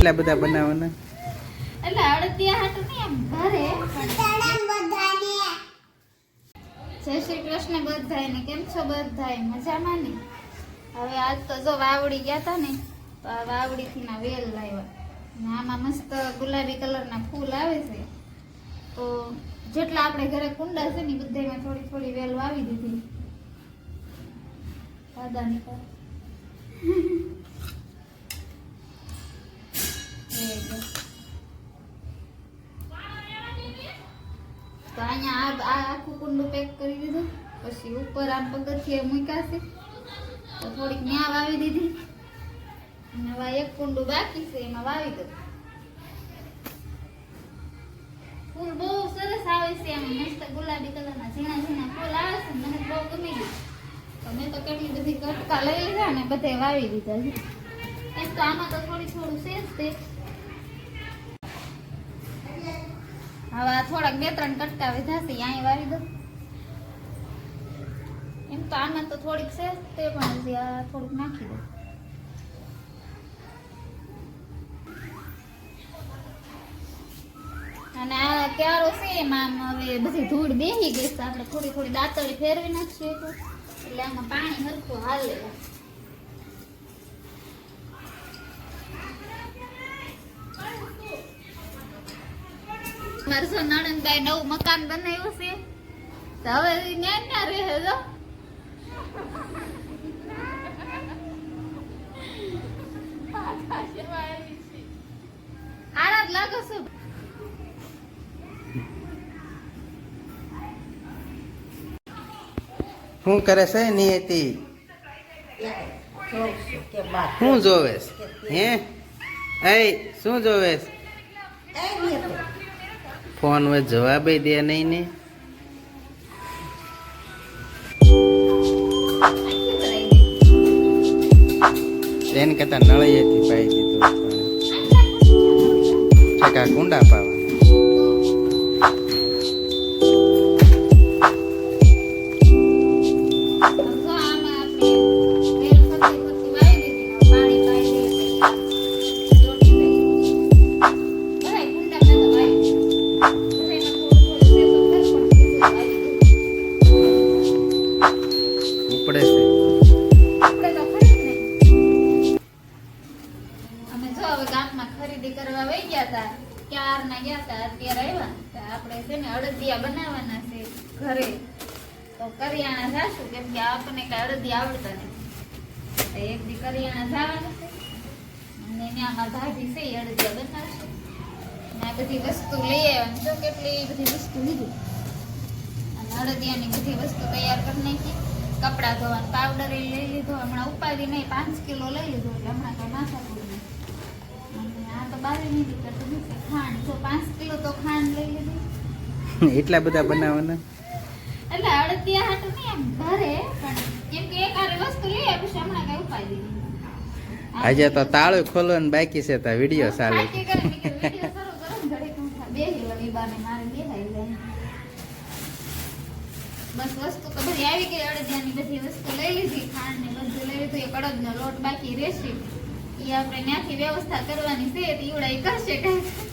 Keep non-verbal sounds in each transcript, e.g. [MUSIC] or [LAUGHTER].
એટલા બધા બનાવવાના. એટલે અડદિયા હાટું નહીં એમ, ઘરે. જય શ્રી કૃષ્ણ બધાયને. કેમ છો બધાય? મજામાં ને? હવે આજ તો જો વાવડી ગયા હતા ને, તો આ વાવડીથી ના વેલ લાવ્યા. ને આમાં મસ્ત ગુલાબી કલરના ફૂલ આવે છે. તો જેટલા આપણે ઘરે કુંડા છે ને બધામાં થોડી થોડી વેલ વાવી દીધી. દાદાની પર કુંડું પેક કરી દીધું. પછી ઉપર આમ પગથિયે મૂક્યા છે. તો થોડીક ન્યા વાવી દીધી. અને એક કુંડું બાકી છે, એમાં વાવી દઉં. ફૂલ બહુ સરસ આવે છે એમ મસ્ત ગુલાબી કલરના ઝીણા ઝીણા ફૂલ આવે છે, મને બહુ ગમી ગયું. તો મેં તો કેટલી બધી કટકા લઈ લીધા ને બધે વાવી દીધા છે. એમ તો આમાં તો થોડી થોડું છે જ તે. હવે થોડાક બે ત્રણ કટકા વધ્યા છે અહીં વાવી દો એમ તો આમાં તો થોડીક છે તે પણ થોડુંક નાખી દો અને આ ક્યારો છે એમાં હવે બધી ધૂળ બેસી ગઈ છે, આપણે થોડી થોડી દાંતળી ફેરવી નાખીએ એટલે આમાં પાણી હરખું હાલે. મારસો નણંદભાઈ નવું મકાન બનાવ્યું છે હવે ન્યા ન્યા રહે, જો. આરામ લાગો શું કરે છે નિયતિ? શું જોવેશ હે? એ શું જોવેશ ફોન with જવાબ દે નહીં ને. એને કરતા નળિયેથી. પાઈ છકા કુંડા પાવા તો કરિયાણા જાશું, કેમ કે આપણને કઈ અડદી આવડતા નથી. તો એક દી કરિયાણા જવાનું અને ભાભી છે, એ બધી વસ્તુ લઈ બધી વસ્તુ અને અડદિયાની બધી વસ્તુ તૈયાર કરી નાખી. કપડાં ધોવાનો પાવડર લઈ લીધો, હમણાં ઉપાડી નહીં, પાંચ કિલો લઈ લીધો હમણાં કઈ માથા નહીં આ તો બારે નહીં નથી ખાંડ, જો પાંચ કિલો તો ખાંડ લઈ લીધી. [LAUGHS] એટલા બધા બનાવવાના? એટલે અડદિયા હાટું નહીં એમ પણ કેમ કે એક આરે વસ્તુ લઈ આવી છે હમણાં કઈ ઉપાય દીધી આજે તો તાળું ખોલવાનું બાકી છે તો વીડિયો ચાલે. હું બેસી વસ્તુ તો બધી આવી ગઈ અડદિયાની બધી વસ્તુ લઈ લીધી ખાંડ ને બધું લઈ લીધું એક અડદનો લોટ બાકી રહેશે. એ આપણે ત્યાંથી વ્યવસ્થા કરવાની છે તો ઈવડા કરશે કાંઈક.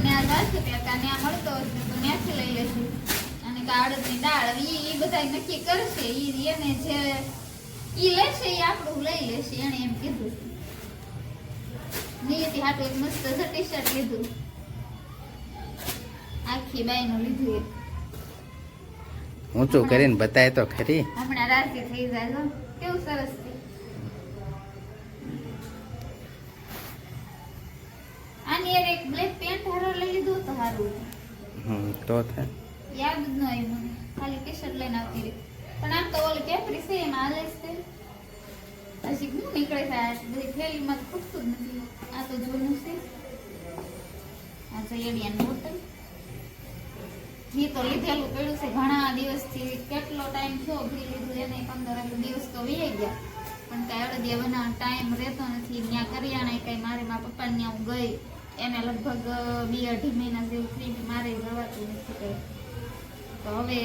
ઈ તો ન્યા જાશું ત્યાં મળતો હશે તો ત્યાંથી લઈ લેશું અને કાં અડદની દાળ ઈ ઈ બધા નક્કી કરશે ઈ એને જે ઈ લેશે ઈ આપણું લઈ લેશે એને એમ કીધું. નિયતિ હાટું એક મસ્ત ટી શર્ટ લીધું. આખી બાઈનું લીધું એક. ઊંચું કરીને બતાય તો ખરી. હમણાં રાતે થઈ જાય કેવું સરસ છે. આની એક બ્લેક પેન્ટ લીધું હમ તો થાય. યાદ જ ન મને. ખાલી ટી લઈને આવતી રહી. પણ આમ તો ઓલી કેપરી છે એમાં હાલે જ હજી હું નીકળે છે આ બધી થેલીમાં ખૂટતું જ નથી. આ તો જૂનું છે. આ જયડિયાનું બોટલ ઘી તો લીધેલું પડ્યું છે ઘણા દિવસથી કેટલો ટાઈમ થયો ઘી લીધું એને પંદર દિવસ તો વીએ ગયા. પણ કાંઈ અડદિયા બનાવવાનો ટાઈમ રહેતો નથી. ત્યાં કરિયાણા કઈ મારે મારા પપ્પા ત્યાં હું ગઈ. એને લગભગ બે અઢી મહિના જેવું ફ્રી મારે જવાતું નથી કઈ. તો હવે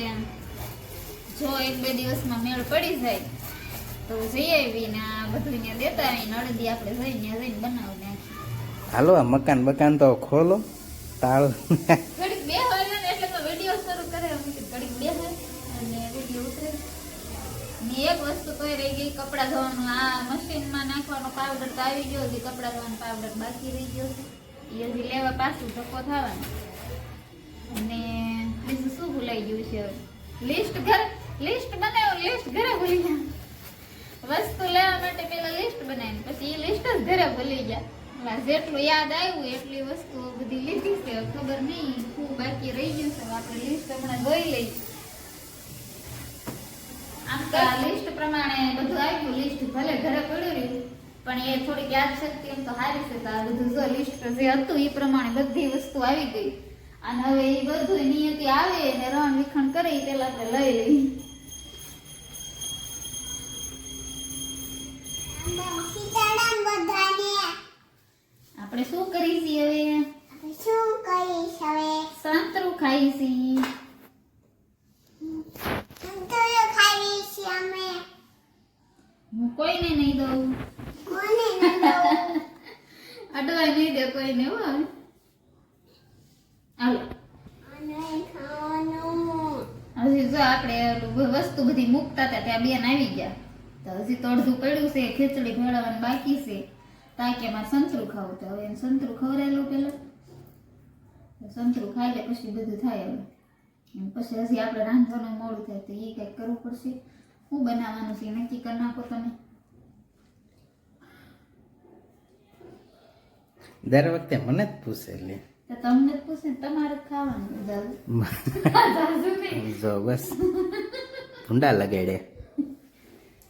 જો એક બે દિવસમાં મેળ પડી જાય તો જઈ આવી ને આ બધું ત્યાં દેતા આવીને નળદી આપણે જઈને ત્યાં જઈને બનાવી નાખી હાલો આ મકાન બકાન તો ખોલો. તાળ. ઘડીક બે હોય ને એટલે તો વીડિયો શરૂ કરે. ઘડીક બે હોય અને વીડિયો ઉતરે. ને એક વસ્તુ કોઈ રહી ગઈ કપડાં ધોવાનું. આ મશીનમાં નાખવાનો પાવડર તો આવી ગયો હતી કપડાં ધોવાનો પાવડર બાકી રહી ગયો છે. એ લેવા પાછું ધક્કો થવાનો. અને બીજું શું ભૂલાઈ ગયું છે લિસ્ટ ઘર, લિસ્ટ બનાવ્યો લિસ્ટ ઘરે ભૂલી ગયા. વસ્તુ લેવા માટે પેલા લિસ્ટ બનાવી પછી એ લિસ્ટ જ ઘરે ભૂલી ગયા. જેટલું યાદ આવ્યું, એટલી વસ્તુ બધી લીધી છે. ખબર નહીં શું બાકી રહી ગયું છે. આપણે લિસ્ટ હમણાં જોઈ લઈ આમ તો લિસ્ટ પ્રમાણે બધું આવ્યું. લિસ્ટ ભલે ઘરે પડ્યું રહ્યું. પણ એ થોડીક યાદ શક્તિ એમ તો હારી છે તો આ બધું જો લિસ્ટ જે હતું એ પ્રમાણે બધી વસ્તુ આવી ગઈ. અને હવે એ બધું નિયતિ આવે ને રણ વિખણ કરે એ પેલા આપણે લઈ લઈએ આપણે શું કરી છીએ હવે? આપણે શું કરીશ હવે સંતરું ખાઈ છીએ સંતોષ ખાઈશ અમે. હું કોઈને નહીં દઉં કોને ન દઉં અડવાય નહીં દે કોઈને હો. હાલો. હજી જો આપણે વસ્તુ બધી મૂકતા હતા, ત્યાં બેન આવી ગયા. તો હજી તો પડ્યું છે, ખીચડી ભેળવવાનું બાકી છે. તાકેમાં સંતરું ખાવું તો હવે સંતરું ખવડાયેલું પેલા. સંતરું ખાઈ લે, પછી બધું થાય હવે. પછી હજી આપણે રાંધવાનું મોડું થાય તો એ કંઈક કરવું પડશે. શું બનાવવાનું છે નક્કી કરી નાખો તમે. દર વખતે મને જ પૂછે લે. તમને પૂછે તમારે ખાવાનું. [LAUGHS] જો બસ. ભૂંડા લગાડે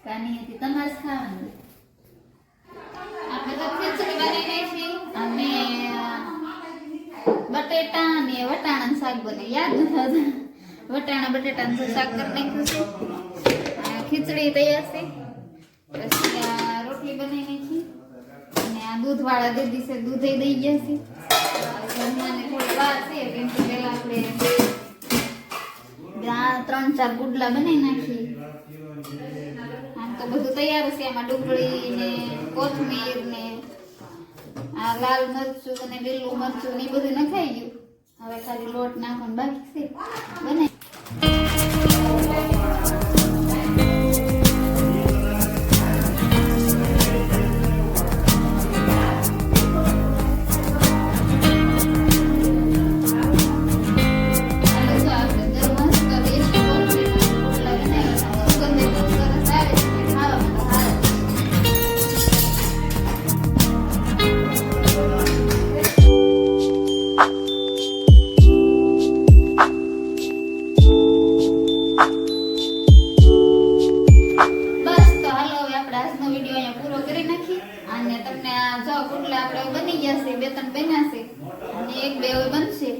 કાની તમારે ખાવાનું. આપણે તો ખીચડી બનાવી નાખી. અને બટેટા અને વટાણાનું શાક બને યાદ. વટાણા બટેટાનું શાક કરી નાખ્યું છે. ખીચડી તૈયાર છે પછી આ રોટલી બનાવી નાખી અને વાળા દે દિવસે દૂધ દૂધે દઈ ગયા છે. જમવાને થોડી છે, કેમ પહેલા આપણે ત્રણ ચાર ગુડલા બનાવી નાખી આમ તો બધું તૈયાર છે એમાં ડુંગળી ને કોથમીર ને આ લાલ મરચું અને લીલું મરચું ને એ બધું નખાઈ ગયું. હવે ખાલી લોટ નાખવાનું બાકી છે. બને તમને આ જો કુટલા આપણે બની ગયા છે, બે ત્રણ બન્યા છે. અને એક બે હોય બનશે.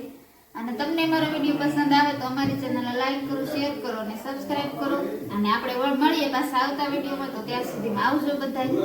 અને તમને મારો વીડિયો પસંદ આવે તો અમારી ચેનલ લાઈક કરો, શેર કરો અને સબસ્ક્રાઇબ કરો. અને આપણે મળીએ પાછા આવતા વિડીયોમાં. તો ત્યાં સુધીમાં આવજો બધાય.